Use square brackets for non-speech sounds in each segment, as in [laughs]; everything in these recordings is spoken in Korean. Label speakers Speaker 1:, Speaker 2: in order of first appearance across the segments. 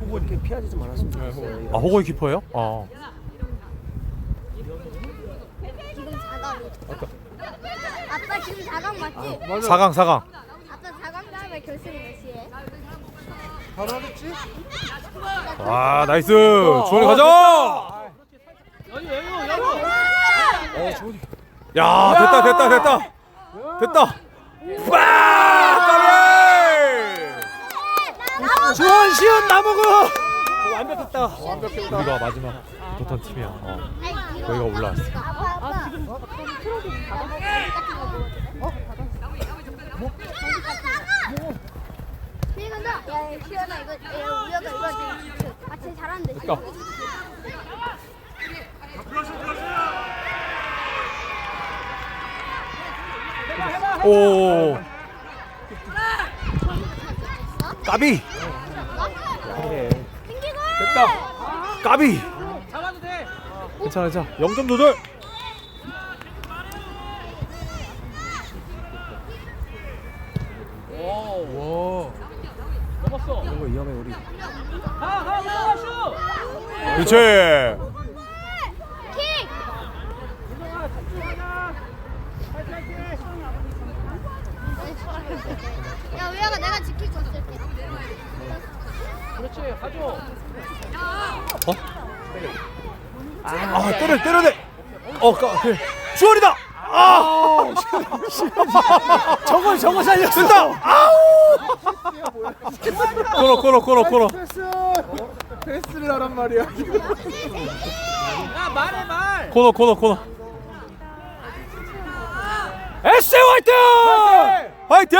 Speaker 1: 보고 이렇게 피하지 좀 않았으면 좋겠어요.
Speaker 2: 아 호거이 키퍼예요? 아
Speaker 3: 지금 4강. 아빠 지금 4강 맞지?
Speaker 2: 4강 4강
Speaker 3: 아빠 4강 다음에 결승 몇 시에?
Speaker 1: 바로 하겠지?
Speaker 2: 와 나이스 주원이 가자
Speaker 1: 어, 좋은.
Speaker 2: 야 됐다 됐다 됐다 됐다 빠 까비
Speaker 1: 주원 시원 나무고. 완벽했다. 완벽했다.
Speaker 2: 우리가 마지막 붙었던 팀이야 어. 저희가 올라왔어.
Speaker 3: 아빠 아빠. 지금 너, 야, 시연아 이거, 야, 우리가 이거 아, 쟤 잘하는데.
Speaker 2: 됐다. 오 까비
Speaker 1: 그래.
Speaker 2: 까비. 괜찮아 괜찮아. 0점 조절.
Speaker 1: 이런 거 위험해 우리.
Speaker 2: 그렇지.
Speaker 3: 킥! 야, 우야가 내가 지키고 있을게.
Speaker 2: 어? 아 때려 때려내 어 까, 그래 주원이다! 아! [laughs]
Speaker 1: 저걸 저거 살렸어.
Speaker 2: 된다! 아우! 코너 코너 코너 코너
Speaker 1: 패스. 패스를 하란 말이야.
Speaker 2: 코너 코너 코너. 에스 화이팅! 화이팅!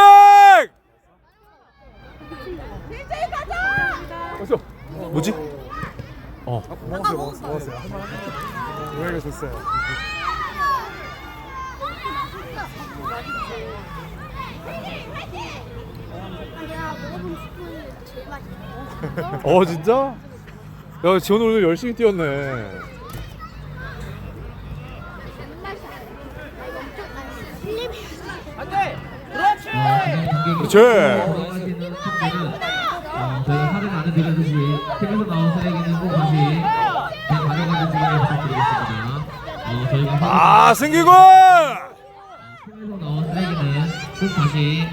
Speaker 2: 뭐지 어
Speaker 1: 먹었어요, 먹었어요, 먹었어요. 노래가 줬어요.
Speaker 3: 내가 먹어본 제일 맛있어.
Speaker 2: 어 진짜 야 지원 오늘 열심히 뛰었네
Speaker 3: 안.
Speaker 2: 그렇지
Speaker 4: 안에 드려주시 팀에서 나온 쓰레기는 꼭 다시 그냥 가져가 주시길 부탁드리겠습니다. 어, 저희가
Speaker 2: 아 승기군
Speaker 4: 팀에서 나온 쓰레기는 꼭 다시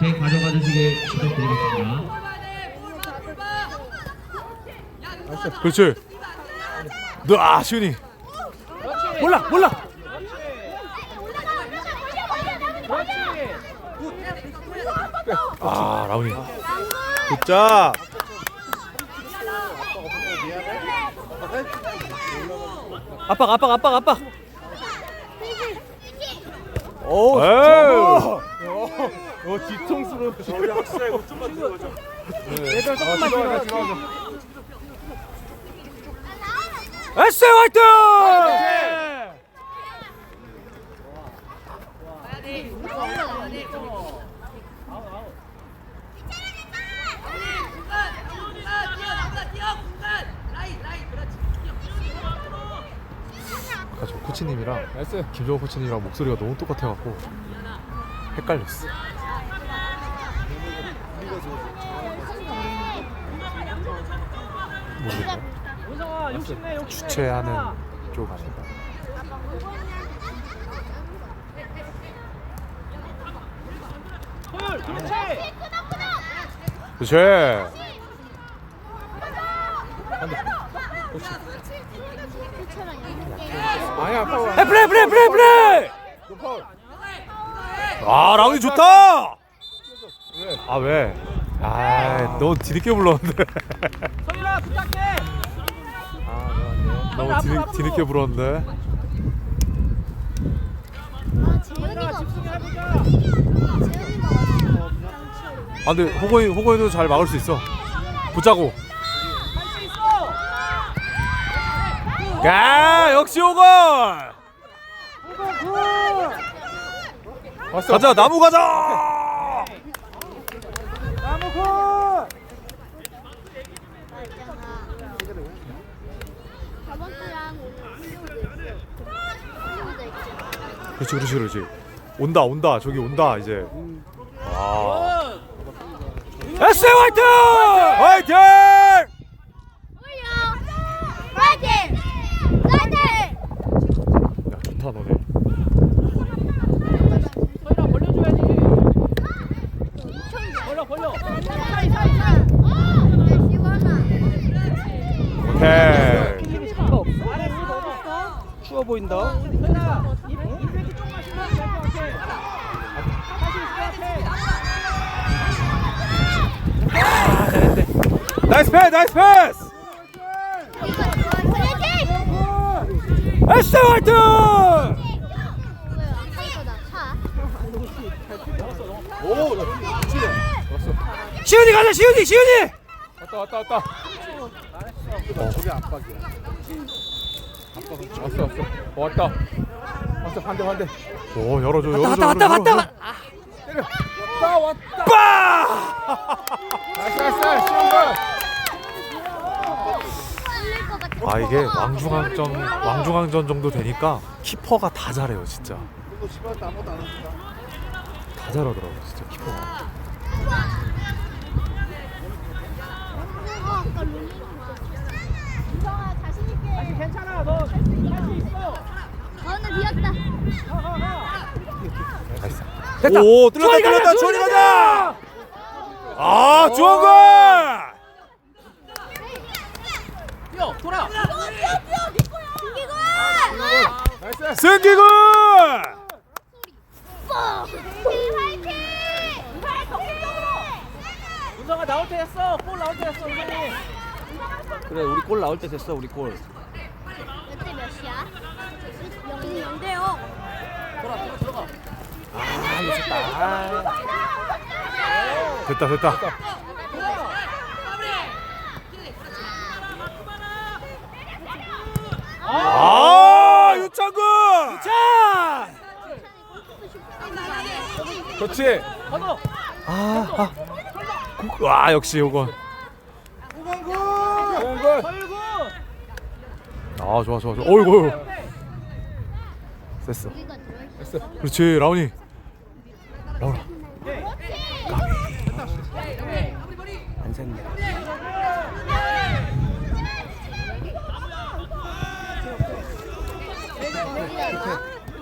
Speaker 4: 제 가져가 주시길 부탁드리겠습니다.
Speaker 2: 그렇지 너아 시훈이
Speaker 1: 몰라, 몰라.
Speaker 2: 아 라운이 굿자 압박 압박 압박 압박.
Speaker 1: 오,
Speaker 2: 에이.
Speaker 1: 어, 뒤통수로. 저기 확실하게 좀만 들어가죠. 얘들 조금만 들어가죠.
Speaker 2: 에스 화이팅 아까 저
Speaker 1: 나이스.
Speaker 2: 김정호 코치님이랑 목소리가 너무 똑같아갖고 헷갈렸어. 모르겠네. 주최하는 쪽 아닌가. 그렇지.
Speaker 1: 아니야, 파울.
Speaker 2: 에 플레이 플레이 플레이 플레이. 아 라운이 좋다. 아 왜? 아너 뒤늦게 불렀는데. 너무 뒤늦, 뒤늦게 불렀는데.
Speaker 3: 아, 재현이가 없어. 재현이가 왔어.
Speaker 2: 아 근데 호거이 호거이도 잘 막을 수 있어. 붙자고. 야 역시 호걸. 가자 나무 가자.
Speaker 1: 나무.
Speaker 3: 저번 주랑 오늘.
Speaker 2: 그렇지 그렇지 그렇지. 온다 온다 저기 온다 이제. 와. 에스 화이팅! 화이팅!
Speaker 3: 파이팅!
Speaker 2: 야 좋다 너네.
Speaker 1: 서인아 벌려줘야지. 벌려 벌려.
Speaker 2: 오케이.
Speaker 1: 힘이 잠깐 없어. 아래 물
Speaker 2: 추워 보인다.
Speaker 1: 앞에.
Speaker 2: 나이스 패스 나이스 패스. 에스 화이팅! 시윤이 가자 시윤이 시윤이. 왔다 왔다 왔다. 어 저게 압박이야. 왔어 왔어 어, 왔다. 왔어 반대 반대. 오 열어줘 열어줘. 왔다 왔다 왔다 왔다. 때려. 왔다 왔다. 빠! 나이스 나이스 시윤 아 이게 왕중왕전 왕중왕전 정도 되니까 키퍼가 다 잘해요 진짜. 다 잘하더라고 진짜 키퍼가.
Speaker 1: 다시 괜찮아 너할수 있어.
Speaker 3: 너는 비었다.
Speaker 2: 나이스. 됐다. 오 뚫렸다 뚫렸다 주원이 가자. 아 주원군.
Speaker 1: 뛰어 돌아.
Speaker 2: 승기군.
Speaker 1: 운성아 나올 때 됐어. 골 나올 때 됐어 운성이.
Speaker 5: 그래 우리 골 나올 때 됐어 우리 골?
Speaker 3: 영이 영대요.
Speaker 1: 돌아 들어 들어가.
Speaker 2: 됐다 됐다. 아 유창군. 유창. 그렇지.
Speaker 1: 건너.
Speaker 2: 아, 아. 와 역시 요건.
Speaker 1: 설구.
Speaker 2: 아 좋아 좋아 좋아. 어이구.
Speaker 3: 여기 가 들어있어.
Speaker 2: 그렇지 라온이. 라온아.
Speaker 5: 안 샜네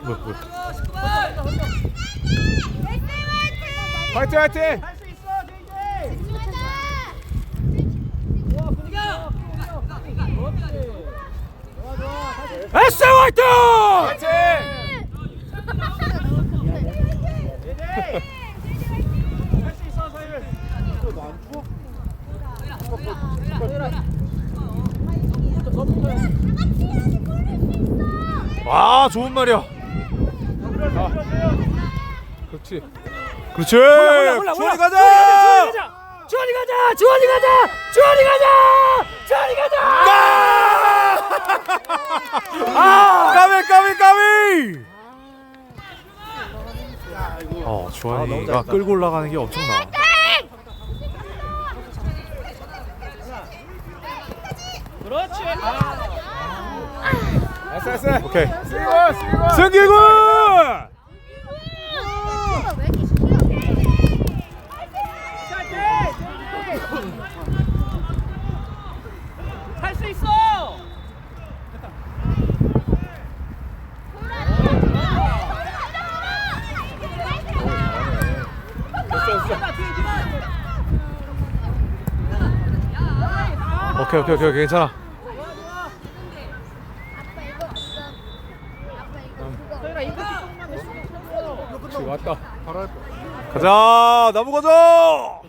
Speaker 2: 뭐 뭐. 화이팅 화이팅.
Speaker 1: 할 수 있어 JJ. 좋아 분위기 좋아 분위기 좋아. 그렇지. 좋아 좋아 다시.
Speaker 2: 에스 화이팅.
Speaker 1: 할수 있어. 너.
Speaker 2: 와 좋은 말이야.
Speaker 1: 아.
Speaker 2: 그렇지. 그렇지. 주원이 가자. 주원이 가자. 주원이 가자. 주원이 가자. 주원이 가자. 아! 까비 까비 까비. 어 주원이가 끌고 올라가는 게 엄청나.
Speaker 1: 그렇지. 아.
Speaker 2: 오케이. 승기군.
Speaker 3: 왜 이렇게 시켜?
Speaker 1: 할수 있어.
Speaker 2: 오케이 오케이 오케이 괜찮아.
Speaker 3: 아빠 이거 없어. 아빠 이거 그거.
Speaker 1: 서일아 이거 조금만 더 신경 써.
Speaker 2: 가자 나무 가자.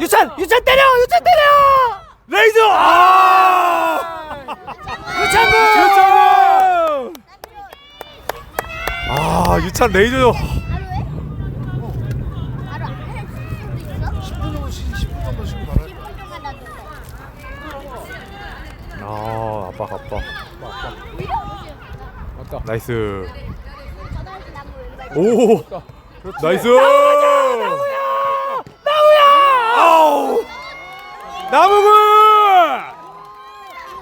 Speaker 2: 유찬 유찬 때려 유찬 때려. 레이저. 아. 유찬군 유찬군. 아 유찬 레이저.
Speaker 3: 바로 해? 바로 안 해? 수도 있어? 10분 정도 쉬고 10분 정도 쉬고 바로 10분 동안 놔둔다.
Speaker 2: 아 아빠 아빠.
Speaker 3: 맞다.
Speaker 2: 나이스. 오. 나이스. 나무야. 나무야. 아우. 나무군.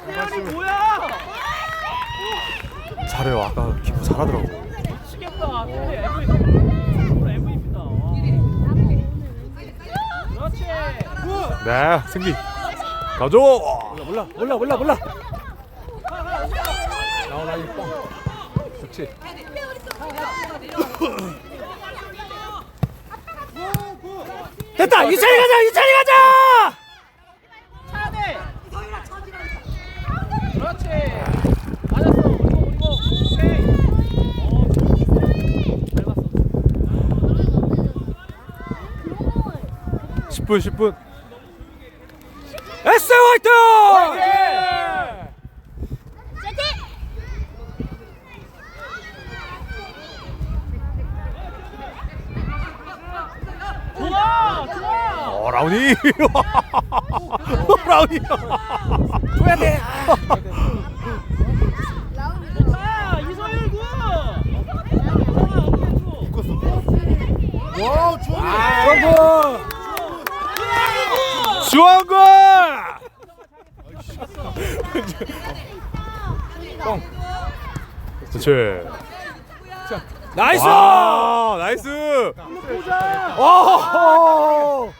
Speaker 1: 태연이 뭐야?
Speaker 2: 잘해요. 아까 기부 잘하더라고.
Speaker 1: 미치겠다. 태연이 MVP. MVP MVP MVP 다. 그렇지.
Speaker 2: 네 승기 가져
Speaker 5: 몰라 몰라 몰라 몰라.
Speaker 2: 나오나 이 뻥 좋지.
Speaker 5: 됐다! 유찬이 가자! 유찬이 가자.
Speaker 3: 그런 걸
Speaker 2: 10분 10분.
Speaker 5: 에스 화이트.
Speaker 3: 세팅
Speaker 2: 어 라운이 라운이
Speaker 5: 줘야 돼.
Speaker 3: 라운드
Speaker 5: 정부.
Speaker 2: 주원군 그렇지
Speaker 5: 나이스.
Speaker 2: 아 나이스
Speaker 5: 오.
Speaker 2: 나이스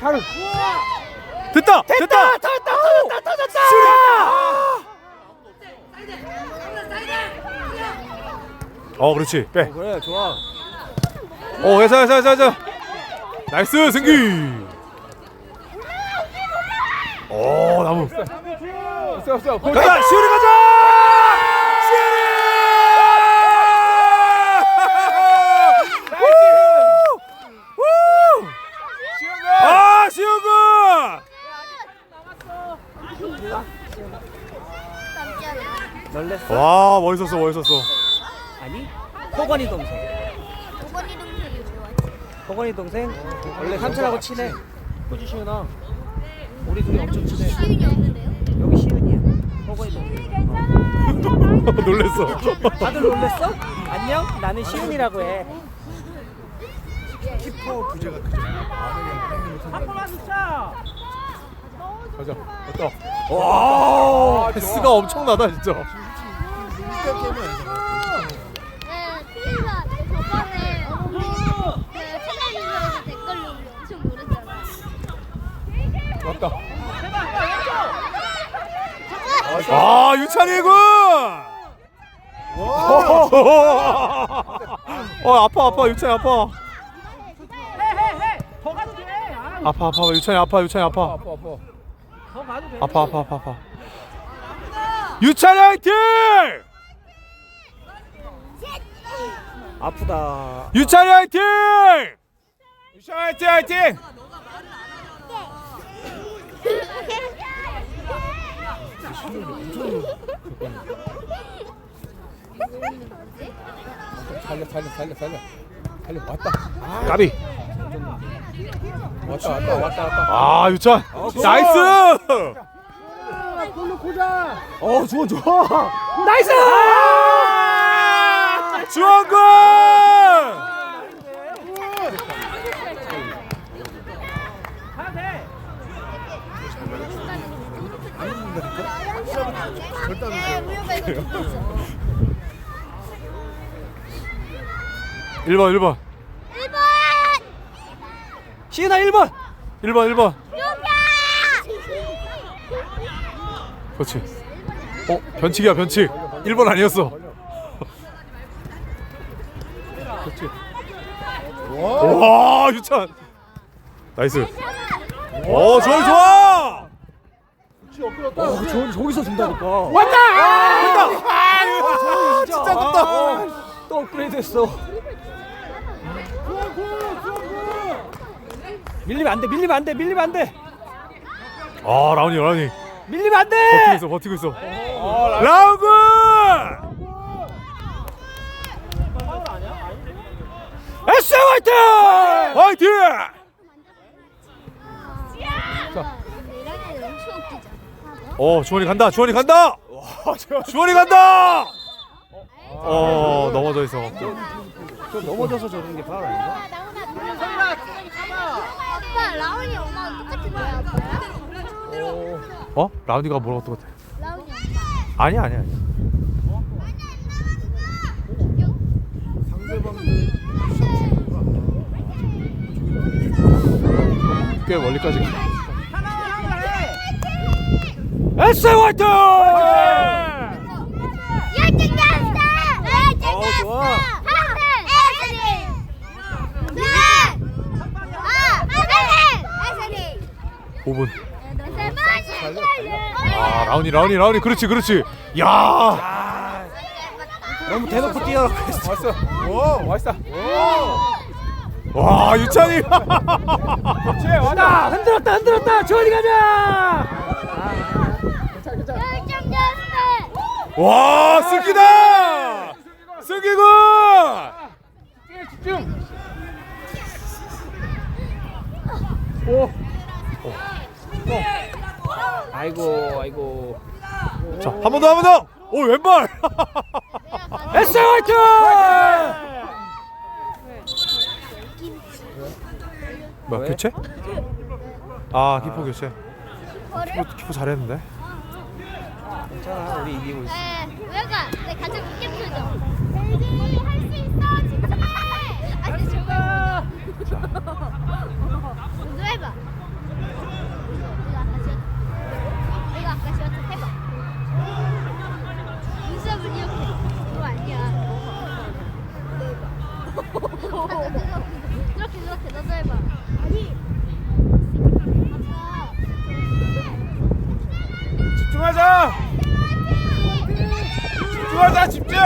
Speaker 2: 바로 됐다 됐다
Speaker 5: 됐다 터졌다 터졌다 터졌다.
Speaker 2: 어 그렇지 빼
Speaker 5: 그래 좋아.
Speaker 2: 어, 회사, 회사, 회사, 회사. 나이스, 승기. 오, 나무. 없어, 없어. 가자, 시우리 가자! 시우리! 나이스! 아, 시우군!
Speaker 5: 놀랬어?
Speaker 2: 와, 멋있었어, 멋있었어.
Speaker 5: 아니 호건이 동생.
Speaker 3: 오건이 동생이 좋아했지
Speaker 5: 호건이 동생 원래 삼촌하고 친해. 호주 시은아. 우리 둘이 엄청 친해.
Speaker 3: 시윤이 없는데요?
Speaker 5: 여기 시은이야. 호건이 동생. [laughs]
Speaker 2: 놀랬어.
Speaker 5: 다들 놀랬어? 안녕? 나는 시은이라고 해.
Speaker 2: 가자, 갔다. 와, 패스가 엄청나다, 진짜.
Speaker 3: 네 저번에 그 텔레비전에서 댓글로 우리 엄청 놀았잖아
Speaker 2: 맞다. 아 유찬이 군. [laughs] 어 아파 아파 유찬이 아파. 아파 아파 유찬이 아파 유찬이 아파. 아파 아파 아파 아파. 유찬이 화이팅!
Speaker 5: 아프다.
Speaker 2: 유찬이 화이팅! 유찬이 화이팅 화이팅! 살려 살려 살려 살려 살려 왔다. 까비. 왔다 왔다 왔다 왔다. 아 유찬 나이스.
Speaker 5: 어 좋아 좋아.
Speaker 2: 나이스! 주원군!
Speaker 3: 네 우리가 이거 듣고 있어
Speaker 2: 1번 1번
Speaker 3: 1번
Speaker 5: 시은아 1번.
Speaker 2: 1번 1번.
Speaker 3: 유표
Speaker 2: 그렇지. 어 변칙이야 변칙. 1번 아니었어 그렇지 와 유찬 나이스 오 좋아 좋아
Speaker 5: 어, 저 저기서 준다니까.
Speaker 2: 왔다 왔다 아, 진짜 좋다
Speaker 5: 아, 또 업그레이드 했어. 밀리면 안 돼. 밀리면 안 돼. 밀리면 안 돼.
Speaker 2: 아 라운이 라운이
Speaker 5: 밀리면 안
Speaker 2: 버티고
Speaker 5: 돼.
Speaker 2: 있어 버티고 있어 라우군
Speaker 5: 에스 화이팅!
Speaker 2: 화이팅
Speaker 3: 1학년이 엄청 웃기잖아
Speaker 2: 어 주원이 간다 주원이 간다 주원이 간다 어 넘어져 있어
Speaker 5: 좀 넘어져서 저런 게 파울 아닌가?
Speaker 3: 아빠 라온이 엄마랑 똑같은 거야?
Speaker 2: 어 라운이가 뭐라고 똑같아
Speaker 3: 라온이 엄마
Speaker 2: 아니야 아니야 아니야. 꽤 멀리까지 가.
Speaker 5: 에스에 화이팅!
Speaker 3: 열정 됐어! 열정
Speaker 5: 어, 좋아.
Speaker 3: 에스리! 둘! 아! 에스리! 에스리!
Speaker 2: 5분.
Speaker 3: 아,
Speaker 2: 아 라운이 라운이 라운이 그렇지 그렇지. 야.
Speaker 5: 너무 대놓고 뛰어라고 했어.
Speaker 2: 왔어. 오 왔어. 와 유찬이.
Speaker 5: 자, 흔들었다, 흔들었다. 주원이 가자.
Speaker 3: 열정!
Speaker 2: 와 승기다. 승기군.
Speaker 5: 집중. 아이고, 아이고.
Speaker 2: 자한 번 더 한 번 더. 오 왼발.
Speaker 5: 에스에 화이팅!
Speaker 2: 뭐야
Speaker 5: 왜?
Speaker 2: 교체? 아 키퍼 교체. 키퍼, 키퍼 잘했는데.
Speaker 5: 괜찮아, 우리 이기고 있어.
Speaker 3: 에, 우영아, 내 가장 웃게 풀죠. 베이비, 할수 있어, 집중해! 아니, 저거. 너 해봐. 내가 아까 쉬었 내가 아까 쉬었어, 해봐. 눈썹을 이렇게. 그거 아니야. 그렇게, 그렇게, 너도 해봐.
Speaker 2: 집중하자. 집중하자 집중.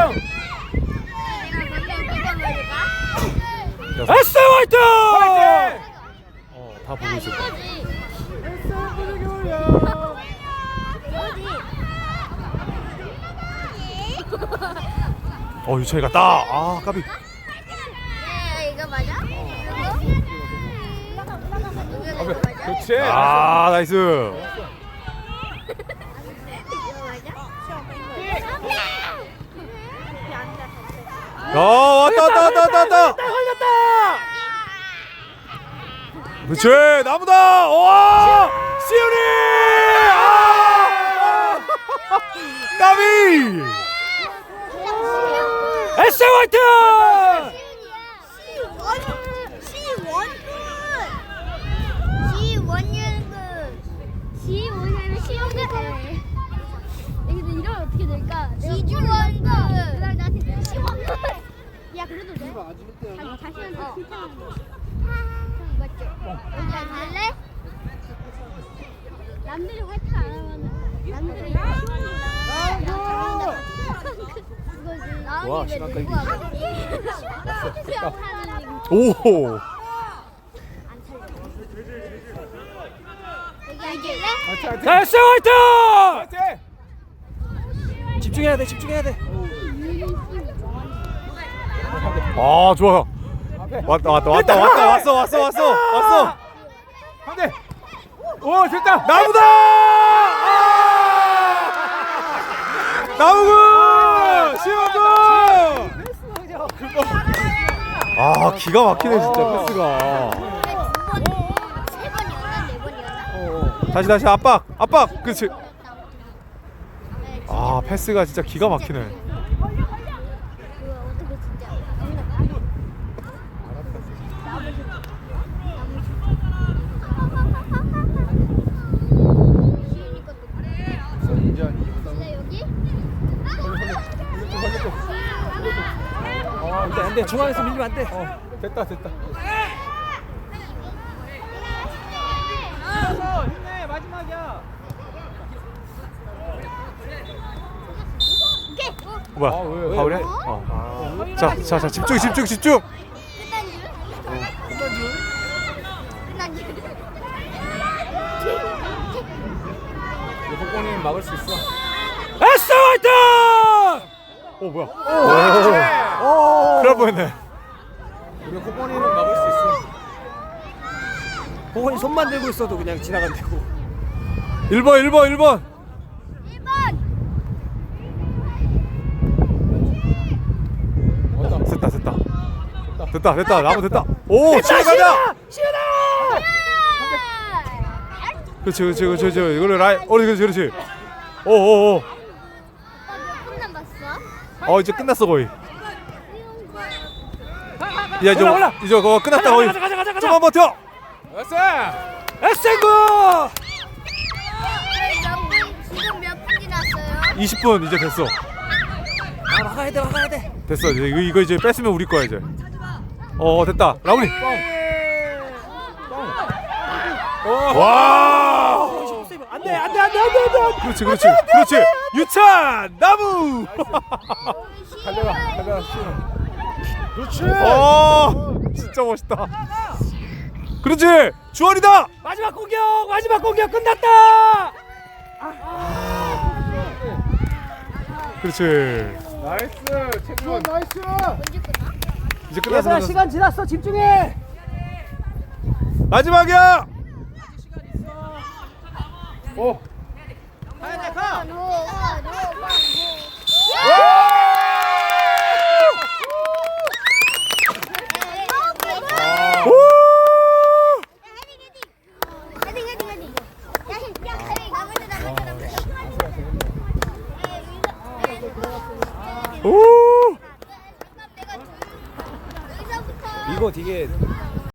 Speaker 2: 에스 화이팅! 어다 보고 있어.
Speaker 3: 이거지.
Speaker 2: 어 유찬이가 따. 아 까비.
Speaker 3: 네, 이거 맞아? 이거 이거 맞아?
Speaker 2: 그렇지. 아 나이스. 야 왔다 왔다 왔다 왔다 왔다.
Speaker 5: 걸렸다.
Speaker 2: 그렇지 나무다. 와 시윤이. 아! 까비.
Speaker 5: 에스에 화이팅!
Speaker 3: 시주원군 그다음 나한테 시원군 야 그래도 돼? 자기 자신한테 칭찬하는 거 맞죠? 여기 안 할래? 남들이 화이팅 안 하면 남들이 시원이구나 야 잘한다 그거지
Speaker 5: 와, 시간 끌기.
Speaker 3: 시원하는
Speaker 2: 오.
Speaker 3: 여기 앉을래?
Speaker 5: 자, 에스에 화이팅! 집중해야 돼, 집중해야 돼.
Speaker 2: 아 좋아. 왔다 왔다 왔다 왔다 왔어 왔어 왔어 왔어.
Speaker 5: 한대. 오, 됐다.
Speaker 2: 나무다. 아! 나무군 시원군. 아 기가 막히네 진짜 패스가.
Speaker 3: 네 번이었나?
Speaker 2: 다시 다시 압박 압박 그렇지. 아 패스가 진짜 기가 막히네.
Speaker 3: 그거 어떻게 진짜 진짜 여기?
Speaker 5: 어, 안 돼. 중앙에서 밀리면 안 돼.
Speaker 2: 됐다 됐다.
Speaker 5: 힘내, 마지막이야.
Speaker 3: 오케이.
Speaker 2: 뭐야?
Speaker 5: 아, 왜, 왜?
Speaker 2: 파울이야? 어. 자 자 자 집중 집중 집중.
Speaker 3: 끝난 줄? 끝난 줄? 끝난 줄?
Speaker 5: 이거 복권이면 막을 수 있어.
Speaker 2: 에스 화이팅! 오 뭐야? 오. 그럴 뻔했네.
Speaker 5: 우리 복권이는 막을 수 있어. 복권이 손만 들고 있어도 그냥 지나간다고.
Speaker 2: 1번 1번 1번.
Speaker 3: 1번!
Speaker 2: 됐다 됐다. 됐다 됐다 나무 됐다. 오 시원 가자. 그렇지 그렇지 그렇지 그렇지 이거를 라이 어 그렇지 그렇지. 오오오.
Speaker 3: 몇분 남았어?
Speaker 2: 어 이제 끝났어 거의. 야 이제
Speaker 5: 올라, 올라.
Speaker 2: 이제 그거 끝났다 거의.
Speaker 5: 가자, 가자, 가자, 가자.
Speaker 2: 좀만 버텨.
Speaker 5: 됐어. 에센구
Speaker 3: 지금 몇분 지났어요?
Speaker 2: 20분 이제 됐어.
Speaker 5: 아 막아야 돼 막아야 돼
Speaker 2: 됐어. 이제 이거, 이거 이제 뺐으면 우리 거야 이제. 어 됐다. 라우니. 와.
Speaker 5: 안돼 안돼 안돼 안돼 안돼
Speaker 2: 그렇지 그렇지 그렇지. 유찬 나무. 달려가 [laughs] 달려가
Speaker 1: 그렇지.
Speaker 2: 어 진짜 멋있다. 그렇지 주원이다.
Speaker 5: 마지막 공격 마지막 공격 끝났다
Speaker 2: 그렇지.
Speaker 1: 나이스. 최준 나이스.
Speaker 2: 이제 끝났어.
Speaker 5: 얘들아
Speaker 2: 끝났어.
Speaker 5: 시간 지났어 집중해
Speaker 2: 마지막이야.